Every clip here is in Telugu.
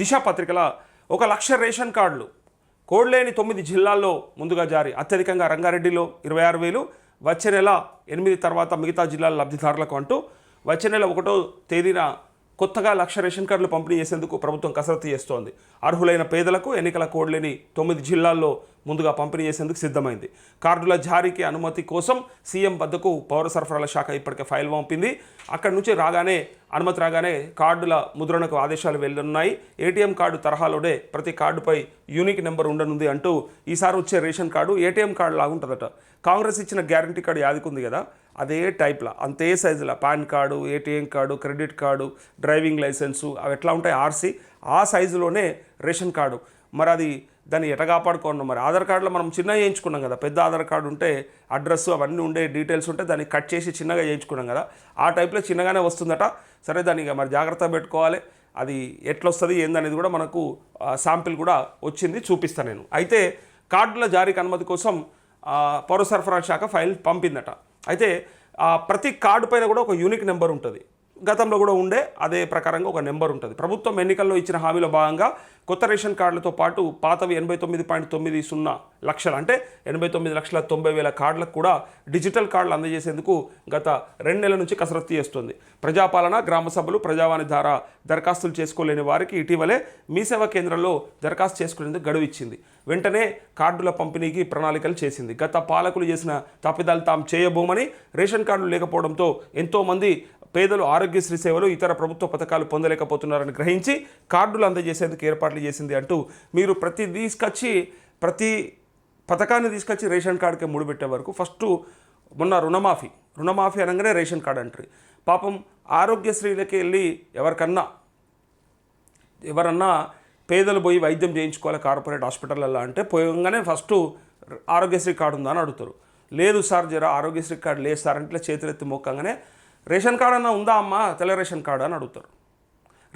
దిశ పత్రికల ఒక లక్ష రేషన్ కార్డులు. కోడ్లేని తొమ్మిది జిల్లాల్లో ముందుగా జారీ. అత్యధికంగా రంగారెడ్డిలో ఇరవై ఆరు వేలు వచ్చే నెల ఎనిమిది తర్వాత మిగతా జిల్లాల లబ్ధిదారులకు అంటూ వచ్చే నెల ఒకటో తేదీన కొత్తగా లక్ష రేషన్ కార్డులు పంపిణీ చేసేందుకు ప్రభుత్వం కసరత్తు చేస్తోంది. అర్హులైన పేదలకు ఎన్నికల కోడ్ లేని తొమ్మిది జిల్లాల్లో ముందుగా పంపిణీ చేసేందుకు సిద్ధమైంది. కార్డుల జారీకి అనుమతి కోసం సీఎం వద్దకు పౌర సరఫరాల శాఖ ఇప్పటికే ఫైల్ పంపింది. అక్కడి నుంచి రాగానే అనుమతి రాగానే కార్డుల ముద్రణకు ఆదేశాలు వెళ్ళనున్నాయి ఏటీఎం కార్డు తరహాలోనే ప్రతి కార్డుపై యూనిక్ నెంబర్ ఉండనుంది అంటూ ఈసారి వచ్చే రేషన్ కార్డు ఏటీఎం కార్డు లాగుంటుందట. కాంగ్రెస్ ఇచ్చిన గ్యారంటీ కార్డు యాదికుంది కదా. అదే టైప్లో అంతే సైజులో. PAN card ATM card credit card driving licence అవి ఎట్లా ఉంటాయి? ఆర్సీ. ఆ సైజులోనే రేషన్ కార్డు. మరి అది దాన్ని ఎట కాపాడుకోండి మరి ఆధార్ కార్డులో మనం చిన్నగా చేయించుకున్నాం కదా. పెద్ద ఆధార్ కార్డు ఉంటే అడ్రస్ అవన్నీ ఉండే డీటెయిల్స్ ఉంటే దాన్ని కట్ చేసి చిన్నగా చేయించుకున్నాం కదా. ఆ టైప్లో చిన్నగానే వస్తుందట. సరే దాన్ని ఇక మరి జాగ్రత్త పెట్టుకోవాలి. అది ఎట్లొస్తుంది ఏందనేది కూడా మనకు శాంపిల్ కూడా వచ్చింది చూపిస్తాను నేను. అయితే కార్డుల జారీకి అనుమతి కోసం పౌర సరఫరా శాఖ ఫైల్ పంపిందట. అయితే ఆ, ప్రతి కార్డు పైన కూడా ఒక యూనిక్ నెంబర్ ఉంటుంది. గతంలో కూడా ఉండే అదే ప్రకారంగా ఒక నెంబర్ ఉంటుంది. ప్రభుత్వం ఎన్నికల్లో ఇచ్చిన హామీలో భాగంగా కొత్త రేషన్ కార్డులతో పాటు పాతవి ఎనభై తొమ్మిది పాయింట్ తొమ్మిది సున్నా లక్షలు అంటే ఎనభై తొమ్మిది లక్షల తొంభై వేల కార్డులకు కూడా డిజిటల్ కార్డులు అందజేసేందుకు గత రెండు నెలల నుంచి కసరత్తు చేస్తుంది. ప్రజాపాలన గ్రామ సభలు ప్రజావాణి ద్వారా దరఖాస్తులు చేసుకోలేని వారికి ఇటీవలే మీ సేవా కేంద్రంలో దరఖాస్తు చేసుకునేందుకు గడువు ఇచ్చింది. వెంటనే కార్డుల పంపిణీకి ప్రణాళికలు చేసింది. గత పాలకులు చేసిన తప్పిదాలు తాము చేయబోమని రేషన్ కార్డులు లేకపోవడంతో ఎంతోమంది పేదలు ఆరోగ్యశ్రీ సేవలు ఇతర ప్రభుత్వ పథకాలు పొందలేకపోతున్నారని గ్రహించి కార్డులు అందజేసేందుకు ఏర్పాట్లు చేసింది అంటూ మీరు ప్రతి తీసుకొచ్చి ప్రతి పథకాన్ని తీసుకొచ్చి రేషన్ కార్డుకి ముడిపెట్టే వరకు ఫస్ట్ మొన్న రుణమాఫీ రుణమాఫీ అనగానే రేషన్ కార్డు అంటారు. పాపం ఆరోగ్యశ్రీలకి వెళ్ళి ఎవరికన్నా ఎవరన్నా పేదలు పోయి వైద్యం చేయించుకోవాలి కార్పొరేట్ హాస్పిటల్లో అంటే పోయంగానే ఫస్ట్ ఆరోగ్యశ్రీ కార్డు ఉందా అని అడుగుతారు. లేదు సార్ జర ఆరోగ్యశ్రీ కార్డు లేదు సార్ అంటే చేతులెత్తి మొక్కంగానే రేషన్ కార్డు అన్న ఉందా అమ్మా? తెల్ల రేషన్ కార్డు అని అడుగుతారు.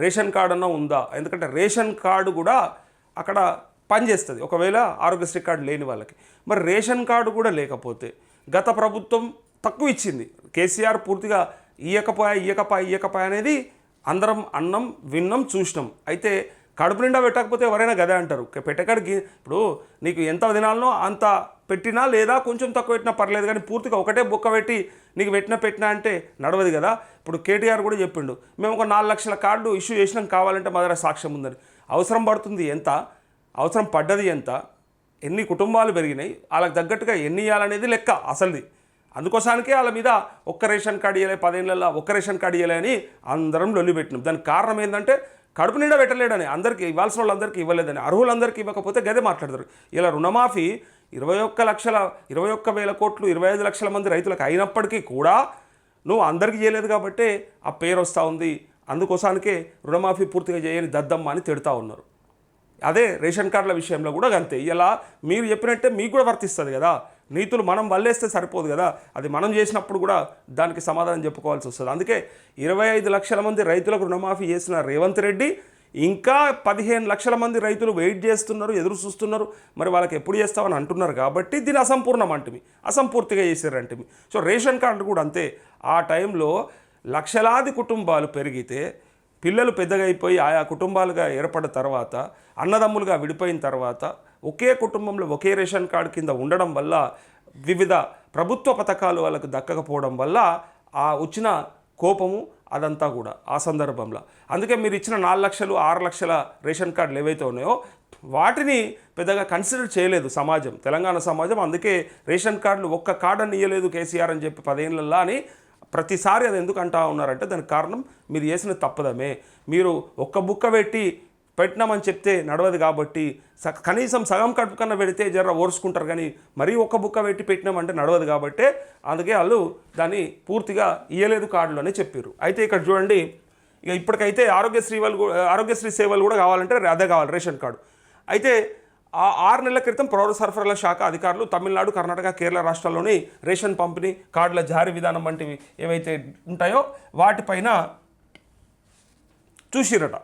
రేషన్ కార్డు అన్న ఉందా? ఎందుకంటే రేషన్ కార్డు కూడా అక్కడ పనిచేస్తుంది ఒకవేళ ఆరోగ్యశ్రీ కార్డు లేని వాళ్ళకి. మరి రేషన్ కార్డు కూడా లేకపోతే గత ప్రభుత్వం తక్కువ ఇచ్చింది. కేసీఆర్ పూర్తిగా ఇయ్యకపోయా ఇయ్యకపోయా ఇయ్యకపాయ అనేది అందరం అన్నం విన్నం చూసినాం. అయితే కడుపు నిండా పెట్టకపోతే ఎవరైనా గదే అంటారు. క- ఇప్పుడు నీకు ఎంత తినాలనో అంత పెట్టినా లేదా కొంచెం తక్కువ పెట్టినా పర్లేదు కానీ పూర్తిగా ఒకటే బొక్క పెట్టి నీకు పెట్టినా పెట్టినా అంటే నడవదు కదా. ఇప్పుడు కేటీఆర్ కూడా చెప్పిండు మేము ఒక నాలుగు లక్షల కార్డు ఇష్యూ చేసినాం కావాలంటే మా దగ్గర సాక్ష్యం ఉందని. అవసరం పడుతుంది ఎంత? అవసరం పడ్డది ఎంత? ఎన్ని కుటుంబాలు పెరిగినాయి? వాళ్ళకి తగ్గట్టుగా ఎన్ని ఇవ్వాలనేది లెక్క అసలుది. అందుకోసానికే వాళ్ళ మీద ఒక్క రేషన్ కార్డు ఇవ్వలే పదేళ్ళల్లో ఒక్క రేషన్ కార్డు ఇవ్వలే అని అందరం లొల్లి పెట్టినాం. దానికి కారణం ఏంటంటే కడుపు నిండా పెట్టలేడని అందరికీ ఇవ్వాల్సిన వాళ్ళందరికీ ఇవ్వలేదని అర్హులందరికీ ఇవ్వకపోతే గదే మాట్లాడతారు. ఇలా రుణమాఫీ ఇరవై ఒక్క లక్షల ఇరవై ఒక్క వేల కోట్లు ఇరవై ఐదు లక్షల మంది రైతులకు అయినప్పటికీ కూడా నువ్వు అందరికీ చేయలేదు కాబట్టే ఆ పేరు వస్తూ ఉంది. అందుకోసానికే రుణమాఫీ పూర్తిగా చేయని దద్దమ్మ అని తిడతా ఉన్నారు. అదే రేషన్ కార్డుల విషయంలో కూడా అంతే ఇలా మీరు చెప్పినట్టే మీకు కూడా వర్తిస్తుంది కదా. నీతులు మనం వల్లేస్తే సరిపోదు కదా. అది మనం చేసినప్పుడు కూడా దానికి సమాధానం చెప్పుకోవాల్సి వస్తుంది. అందుకే ఇరవై ఐదు లక్షల మంది రైతులకు రుణమాఫీ చేసిన రేవంత్ రెడ్డి ఇంకా పదిహేను లక్షల మంది రైతులు వెయిట్ చేస్తున్నారు ఎదురు చూస్తున్నారు. మరి వాళ్ళకి ఎప్పుడు చేస్తామని అంటున్నారు కాబట్టి దీని అసంపూర్ణం అంటమి. అసంపూర్తిగా చేశారంటమి సో రేషన్ కార్డు కూడా అంతే. ఆ టైంలో లక్షలాది కుటుంబాలు పెరిగితే పిల్లలు పెద్దగా అయిపోయి ఆయా కుటుంబాలుగా ఏర్పడిన తర్వాత అన్నదమ్ములుగా విడిపోయిన తర్వాత ఒకే కుటుంబంలో ఒకే రేషన్ కార్డు కింద ఉండడం వల్ల వివిధ ప్రభుత్వ పథకాలు వాళ్ళకు దక్కకపోవడం వల్ల ఆ వచ్చిన కోపము అదంతా కూడా ఆ సందర్భంలో. అందుకే మీరు ఇచ్చిన నాలుగు లక్షలు ఆరు లక్షల రేషన్ కార్డులు ఏవైతే ఉన్నాయో వాటిని పెద్దగా కన్సిడర్ చేయలేదు సమాజం తెలంగాణ సమాజం. అందుకే రేషన్ కార్డులు ఒక్క కార్డు అని ఇయ్యలేదు కేసీఆర్ అని చెప్పి పదేళ్ళల్లా అని ప్రతిసారి అది ఎందుకు అంటా ఉన్నారంటే దానికి కారణం మీరు చేసిన తప్పదమే. మీరు ఒక్క బుక్క పెట్టి పెట్టినామని చెప్తే నడవదు కాబట్టి స- కనీసం సగం కడుపు కన్నా పెడితే జర ఓర్చుకుంటారు కానీ మరీ ఒక్క బుక్క పెట్టి పెట్టినామంటే నడవదు కాబట్టి అందుకే వాళ్ళు దాన్ని పూర్తిగా ఇయ్యలేదు కార్డులు అని చెప్పారు అయితే ఇక్కడ చూడండి ఇక ఇప్పటికైతే ఆరోగ్యశ్రీ వాళ్ళు కూడా- ఆరోగ్యశ్రీ సేవలు కూడా కావాలంటే అదే కావాలి రేషన్ కార్డు. అయితే ఆ ఆరు నెలల క్రితం పౌర సరఫరాల శాఖ అధికారులు తమిళనాడు కర్ణాటక కేరళ రాష్ట్రాల్లోని రేషన్ పంపిణీ కార్డుల జారీ విధానం వంటివి ఏవైతే ఉంటాయో వాటిపైన చూసిరట.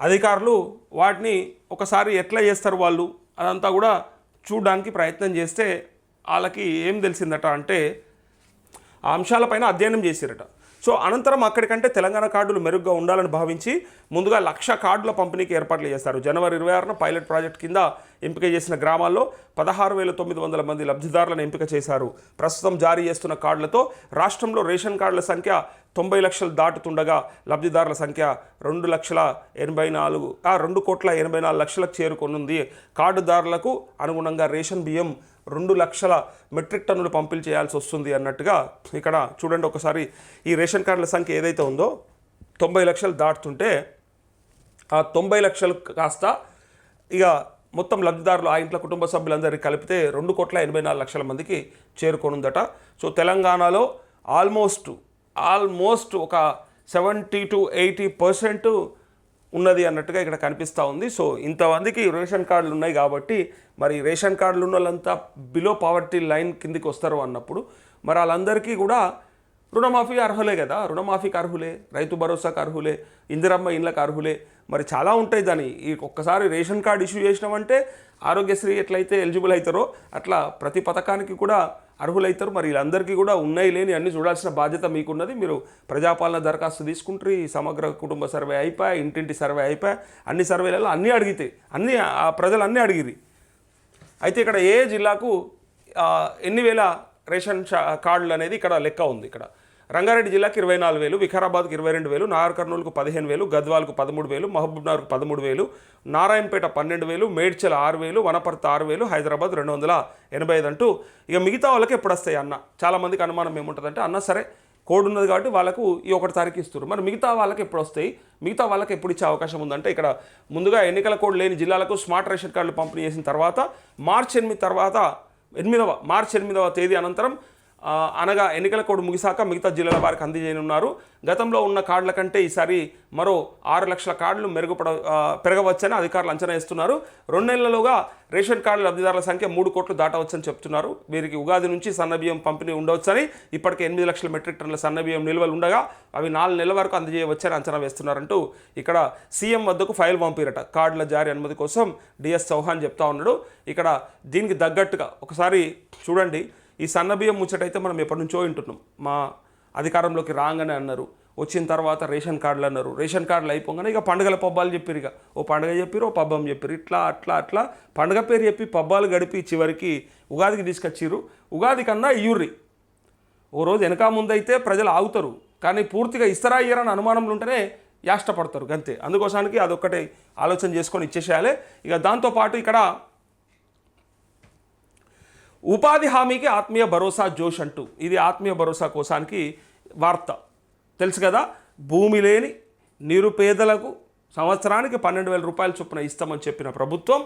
అధికారులు వాటిని ఒకసారి ఎట్లా చేస్తారు వాళ్ళు అదంతా కూడా చూడడానికి ప్రయత్నం చేస్తే వాళ్ళకి ఏం తెలిసిందట అంటే ఆ అంశాలపైన అధ్యయనం చేసిరట. సో అనంతరం అక్కడికంటే తెలంగాణ కార్డులు మెరుగ్గా ఉండాలని భావించి ముందుగా లక్ష కార్డుల పంపిణీకి ఏర్పాట్లు చేస్తారు జనవరి ఇరవై ఆరున పైలట్ ప్రాజెక్ట్ కింద ఎంపిక చేసిన గ్రామాల్లో పదహారు వేల తొమ్మిది వందల మంది లబ్ధిదారులను ఎంపిక చేశారు. ప్రస్తుతం జారీ చేస్తున్న కార్డులతో రాష్ట్రంలో రేషన్ కార్డుల సంఖ్య తొంభై లక్షలు దాటుతుండగా లబ్ధిదారుల సంఖ్య రెండు లక్షల ఎనభై నాలుగు ఆ రెండు కోట్ల ఎనభై నాలుగు లక్షలకు చేరుకొనుంది. కార్డుదారులకు అనుగుణంగా రేషన్ బియ్యం రెండు లక్షల మెట్రిక్ టన్నులు పంపిణీ చేయాల్సి వస్తుంది అన్నట్టుగా ఇక్కడ చూడండి ఒకసారి ఈ రేషన్ కార్డుల సంఖ్య ఏదైతే ఉందో తొంభై లక్షలు దాటుతుంటే ఆ తొంభై లక్షలు కాస్త ఇక మొత్తం లబ్ధిదారులు ఆ ఇంట్లో కుటుంబ సభ్యులందరికీ కలిపితే రెండు కోట్ల ఎనభై నాలుగు లక్షల మందికి చేరుకోనుందట. సో తెలంగాణలో ఆల్మోస్ట్ ఆల్మోస్ట్ ఒక సెవెంటీ టు ఎయిటీ పర్సెంట్ ఉన్నది అన్నట్టుగా ఇక్కడ కనిపిస్తూ ఉంది. సో ఇంతమందికి రేషన్ కార్డులు ఉన్నాయి కాబట్టి మరి రేషన్ కార్డులు ఉన్న వాళ్ళంతా బిలో పావర్టీ లైన్ కిందికి వస్తారు అన్నప్పుడు మరి వాళ్ళందరికీ కూడా రుణమాఫీ అర్హులే కదా. రుణమాఫీకి అర్హులే రైతు భరోసాకు అర్హులే ఇందిరమ్మ ఇండ్లకు అర్హులే. మరి చాలా ఉంటాయి దాని. ఈ ఒక్కసారి రేషన్ కార్డు ఇష్యూ చేసినామంటే ఆరోగ్యశ్రీ ఎట్లయితే ఎలిజిబుల్ అవుతారో అట్లా ప్రతి పథకానికి కూడా అర్హులైతారు. మరి వీళ్ళందరికీ కూడా ఉన్నాయి లేని అన్ని చూడాల్సిన బాధ్యత మీకున్నది. మీరు ప్రజాపాలన దరఖాస్తు తీసుకుంటారు ఈ సమగ్ర కుటుంబ సర్వే అయిపోయా ఇంటింటి సర్వే అయిపోయా. అన్ని సర్వేలలో అన్నీ అడిగితే అన్నీ ఆ ప్రజలు అన్నీ అడిగిరి అయితే ఇక్కడ ఏ జిల్లాకు ఎన్ని వేల రేషన్ షా- కార్డులు అనేది ఇక్కడ లెక్క ఉంది ఇక్కడ. రంగారెడ్డి జిల్లాకి ఇరవై నాలుగు వేలు వికారాబాద్కి ఇరవై రెండు వేలు నాగర్ కర్నూలుకు పదిహేను వేలు గద్వాలకు పదమూడు వేలు మహబూబ్నగర్కు పదమూడు వేలు నారాయణపేట పన్నెండు వేలు మేడ్చల్ ఆరు వేలు వనపర్తి ఆరు వేలు హైదరాబాద్ రెండు వందల ఎనభై ఐదు అంటూ ఇక మిగతా వాళ్ళకి ఎప్పుడు వస్తాయి అన్న? చాలామందికి అనుమానం ఏముంటుందంటే అన్న సరే కోడ్ ఉన్నది కాబట్టి వాళ్ళకు ఈ ఒకటి తారీఖు ఇస్తారు మరి మిగతా వాళ్ళకి ఎప్పుడు వస్తాయి? మిగతా వాళ్ళకి ఎప్పుడు ఇచ్చే అవకాశం ఉందంటే ఇక్కడ ముందుగా ఎన్నికల కోడ్ లేని జిల్లాలకు స్మార్ట్ రేషన్ కార్డులు పంపిణీ చేసిన తర్వాత మార్చి ఎనిమిది తర్వాత ఎనిమిదవ మార్చి ఎనిమిదవ తేదీ అనంతరం అనగా ఎన్నికల కోడ్ ముగిసాక మిగతా జిల్లాల వారికి అందజేయనున్నారు. గతంలో ఉన్న కార్డుల కంటే ఈసారి మరో ఆరు లక్షల కార్డులు మెరుగుపడ పెరగవచ్చని అధికారులు అంచనా వేస్తున్నారు. రెండు నెలలుగా రేషన్ కార్డుల లబ్ధిదారుల సంఖ్య మూడు కోట్లు దాటవచ్చని చెప్తున్నారు. వీరికి ఉగాది నుంచి సన్నబియ్యం పంపిణీ ఉండవచ్చని ఇప్పటికే ఎనిమిది లక్షల మెట్రిక్ టన్నుల సన్నబియ్యం నిల్వలు ఉండగా అవి నాలుగు నెలల వరకు అందజేయవచ్చని అంచనా వేస్తున్నారంటూ ఇక్కడ సీఎం వద్దకు ఫైల్ పంపిరట. కార్డుల జారీ అనుమతి కోసం డిఎస్ చౌహాన్ చెప్తా ఉన్నాడు. ఇక్కడ దీనికి తగ్గట్టుగా ఒకసారి చూడండి. ఈ సన్నబియ్యం ముచ్చటైతే మనం ఎప్పటి నుంచో వింటున్నాం. మా అధికారంలోకి రాగానే అన్నారు. వచ్చిన తర్వాత రేషన్ కార్డులు అన్నారు. రేషన్ కార్డులు అయిపోగానే ఇక పండుగల పబ్బాలు చెప్పారు ఇక. ఓ పండుగ చెప్పారు ఓ పబ్బం చెప్పారు ఇట్లా అట్లా అట్లా పండుగ పేరు చెప్పి పబ్బాలు గడిపి చివరికి ఉగాదికి తీసుకొచ్చిర్రు. ఉగాది కన్నా ఇయ్యుర్రి. ఓ రోజు వెనక ముందైతే ప్రజలు ఆగుతారు. కానీ పూర్తిగా ఇస్తారా ఇయ్యరని అనుమానంలో ఉంటేనే యాష్టపడతారు. అంతే అందుకోసానికి అదొక్కటే ఆలోచన చేసుకొని ఇచ్చేసేయాలి. ఇక దాంతోపాటు ఇక్కడ ఉపాధి హామీకి ఆత్మీయ భరోసా జోష్ అంటూ. ఇది ఆత్మీయ భరోసా కోసానికి వార్త. తెలుసు కదా? భూమి లేని నిరుపేదలకు సంవత్సరానికి పన్నెండు వేల రూపాయల చొప్పున ఇస్తామని చెప్పిన ప్రభుత్వం